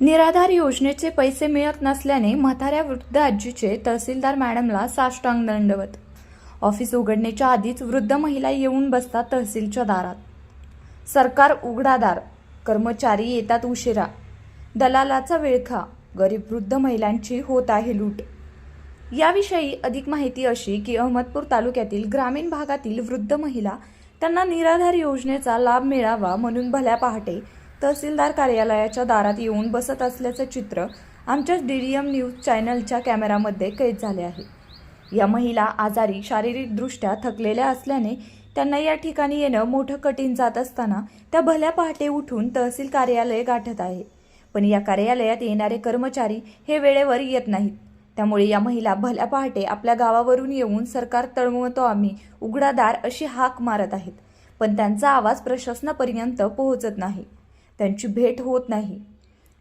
निराधार योजनेचे पैसे मिळत नसल्याने म्हाताऱ्या वृद्ध आजीचे तहसीलदार मॅडमला साष्टांग दंडवत. ऑफिस उघडण्याच्या आधीच वृद्ध महिला येऊन बसतात तहसीलच्या दारात. सरकार उघडादार कर्मचारी येतात उशिरा. दलालाचा विळखा गरीब वृद्ध महिलांची होत आहे लूट. याविषयी अधिक माहिती अशी की अहमदपूर तालुक्यातील ग्रामीण भागातील वृद्ध महिला त्यांना निराधार योजनेचा लाभ मिळावा म्हणून भल्या पहाटे तहसीलदार कार्यालयाच्या दारात येऊन बसत असल्याचं चित्र आमच्याच डी डी एम न्यूज चॅनलच्या कॅमेरामध्ये कैद झाले आहे. या महिला आजारी शारीरिकदृष्ट्या थकलेल्या असल्याने त्यांना या ठिकाणी येणं मोठं कठीण जात असताना त्या भल्या पहाटे उठून तहसील कार्यालय गाठत आहे. पण या कार्यालयात येणारे कर्मचारी हे वेळेवर येत नाहीत. त्यामुळे या महिला भल्या पहाटे आपल्या गावावरून येऊन सरकार तळमळतो आम्ही उघडादार अशी हाक मारत आहेत. पण त्यांचा आवाज प्रशासनापर्यंत पोहोचत नाही. त्यांची भेट होत नाही.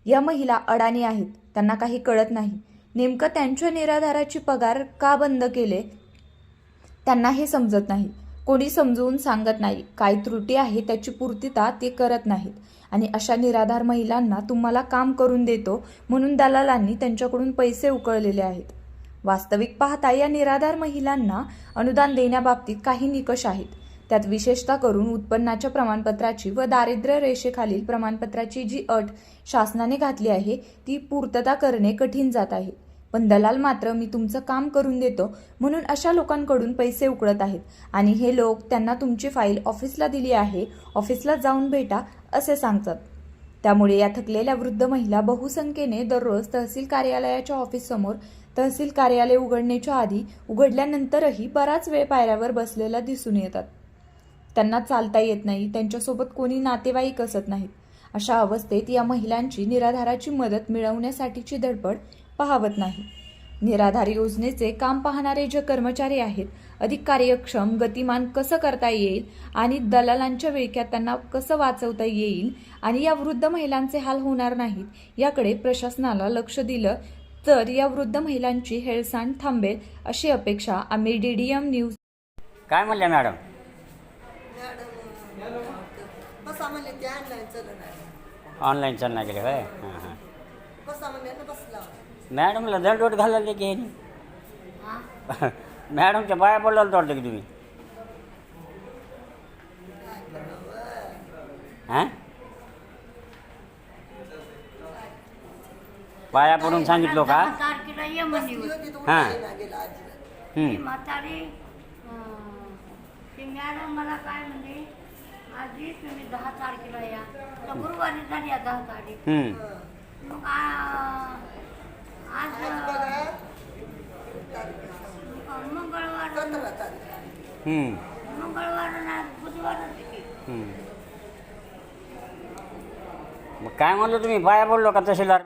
या महिला अडाणी आहेत त्यांना काही कळत नाही. नेमकं त्यांच्या निराधाराची पगार का बंद केले? त्यांना हे समजत नाही. कोणी समजवून सांगत नाही काय त्रुटी आहे त्याची पूर्तता ते करत नाहीत. आणि अशा निराधार महिलांना तुम्हाला काम करून देतो म्हणून दलालांनी त्यांच्याकडून पैसे उकळलेले आहेत. वास्तविक पाहता या निराधार महिलांना अनुदान देण्याबाबतीत काही निकष आहेत. त्यात विशेषतः करून उत्पन्नाच्या प्रमाणपत्राची व दारिद्र्य रेषेखालील प्रमाणपत्राची जी अट शासनाने घातली आहे ती पूर्तता करणे कठीण जात आहे. पण दलाल मात्र मी तुमचं काम करून देतो म्हणून अशा लोकांकडून पैसे उकळत आहेत. आणि हे लोक त्यांना तुमची फाईल ऑफिसला दिली आहे ऑफिसला जाऊन भेटा असे सांगतात. त्यामुळे या थकलेल्या वृद्ध महिला बहुसंख्येने दररोज तहसील कार्यालयाच्या ऑफिससमोर तहसील कार्यालय उघडण्याच्या आधी उघडल्यानंतरही बराच वेळ पायऱ्यावर बसलेला दिसून येतात. त्यांना चालता येत नाही त्यांच्यासोबत कोणी नातेवाईक असत नाहीत. अशा अवस्थेत या महिलांची निराधाराची मदत मिळवण्यासाठीची धडपड पाहवत नाही. निराधार योजनेचे काम पाहणारे जे कर्मचारी आहेत अधिक कार्यक्षम गतिमान कसं करता येईल आणि दलालांच्या विळख्यात त्यांना कसं वाचवता येईल आणि या वृद्ध महिलांचे हाल होणार नाहीत याकडे प्रशासनाला लक्ष दिलं तर या वृद्ध महिलांची हेळसांड थांबेल अशी अपेक्षा आम्ही डीडीएम न्यूज काय म्हणल्या मॅडम बसा म्हणले ते ऑनलाईन चालना गेले होय हां हां. बसा म्हणले ना बसला. मॅडमला की. ह्यानी मॅडमच्या बाया बोलायला वाटतं की तुम्ही. हां? पाया पडून सांगितलो का? दहा तारखेला ये म्हणे बसली होती. तो हा. उठायला गेला आजीला ती हम्म. म्हातारी अं, ती मॅडम मला काय आजी तुम्ही दहा तारखेला या. तर गुरुवारी झाली आहे दहा तारीख. हम्म. मग आ- आज आज बघा. अं, मंगळवार सतरा तारीख हम्म. मंगळवार ना बुधवार की हम्म. मग काय म्हणलो तुम्ही? बाया बोललो का तहसीलदार?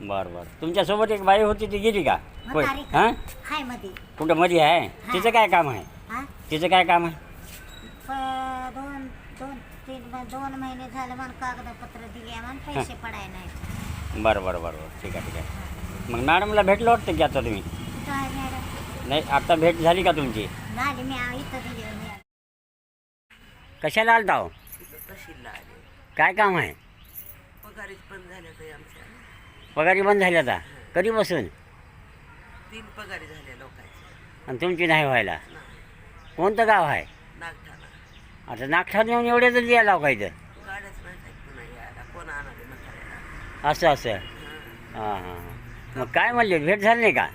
बरं बरं. तुमच्यासोबत एक बाई होती ती गेली का? होय. म्हातारी का? हां? हायमध्ये कुठं मध्ये आहे? तिचं काय काम आहे? हा? तिचं काय काम आहे? दोन दोन तीन दोन महिने झाले मला कागदपत्र दिली मला पैसे पडाय नाही बरं बरं बरं बरं. ठीक आहे ठीक आहे. मग मॅडमला भेटलं वाटतं की आता तुम्ही? आहे मॅडम? नाही आता भेट झाली का तुमची? झाली मी आ- इथं दिली मी कशाला आलता हो? तहसीलला आले. काय काम आहे? पगारीच पण झाल्या आमच्या. पगारी बंद झाली आता? कधीपासून? तीन पगारी झाल्या लोकांच्या. आणि तुमची नाही व्हायला? कोणतं गाव आहे? नागठाणा. आता नागठात येऊन एवढे जर यायला का इथं गाड्याच नाही काही पुन्हा यायला? कोण आणले म्हाताऱ्याला. असं असं. हां हां हां. मग काय म्हणले? भेट झाली नाही का?